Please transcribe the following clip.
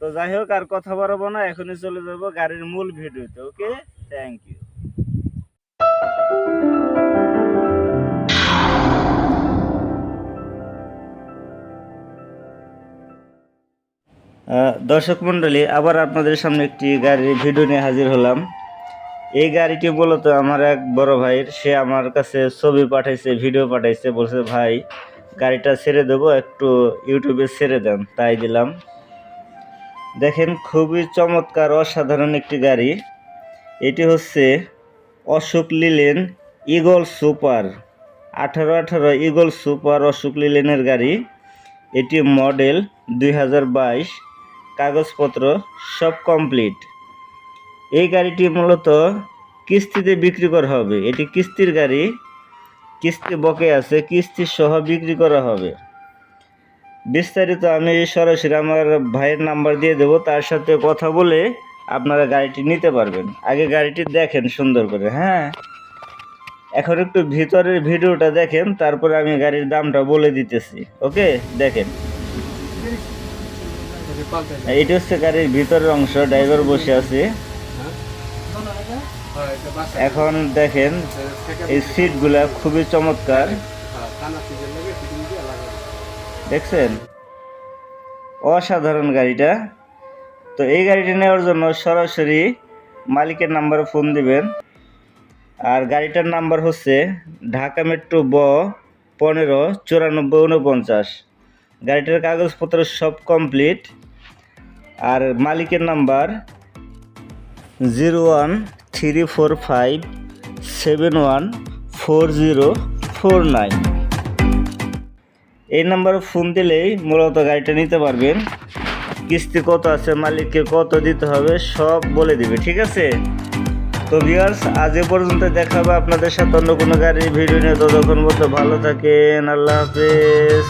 তো যাই হোক, আর কথা বাড়াবো না, এখনই চলে যাব গাড়ির মূল ভিডিওতে, ওকে? থ্যাংক ইউ দর্শক মণ্ডলী, আবার আপনাদের সামনে একটি গাড়ির ভিডিও নিয়ে হাজির হলাম। এই গাড়িটি মূলত আমার এক বড় ভাইয়ের, সে আমার কাছে ছবি পাঠাইছে, ভিডিও পাঠাইছে, বলছে, ভাই, গাড়িটা ছেড়ে দেবো, একটু ইউটিউবে ছেড়ে দেন। তাই দিলাম। দেখেন খুবই চমৎকার, অসাধারণ একটি গাড়ি। এটি হচ্ছে অশোক লিলেন ইগল সুপার, আঠারো আঠারো ইগল সুপার অশোক লিলেনের গাড়ি। এটি মডেল দুই হাজার বাইশ, কাগজপত্র সব কমপ্লিট। এই গাড়িটি মূলত কিস্তিতে বিক্রি করা হবে। এটি কিস্তির গাড়ি, কিস্তি বকে আছে, কিস্তি সহ বিক্রি করা হবে। বিস্তারিত আমি সরাসরি আমার ভাইয়ের নাম্বার দিয়ে দেব, তার সাথে কথা বলে আপনারা গাড়িটি নিতে পারবেন। আগে গাড়িটি দেখেন সুন্দর করে হ্যাঁ? এখন একটু ভিতরের ভিডিওটা দেখেন, তারপরে আমি গাড়ির দামটা বলে দিতেছি, ওকে? দেখেন। এইটা হচ্ছে গাড়ির ভিতরের অংশ, ড্রাইভার বসে আছে। এখন দেখেন, এই সিটগুলা খুবই চমৎকার। দেখছেন? অসাধারণ গাড়িটা। তো এই গাড়িটা নেওয়ার জন্য সরাসরি মালিকের নাম্বারে ফোন দিবেন। আর গাড়িটার নাম্বার হচ্ছে ঢাকা মেট্রো ব পনেরো চুরানব্বই উনপঞ্চাশ গাড়িটার কাগজপত্র সব কমপ্লিট। আর মালিকের number zero one three four five seven one four zero four nine. এই নাম্বারে ফোন দিলেই মূলত গাড়িটা নিতে পারবেন। কিস্তি কত আছে, মালিককে কত দিতে হবে, সব বলে দিবে, ঠিক আছে? তো ভিউয়ার্স আজ এ পর্যন্ত দেখাবে আপনাদের সাথে অন্য কোনো গাড়ির ভিডিও নিয়ে। ততক্ষণ মতো ভালো থাকেন, আল্লাহ হাফেজ।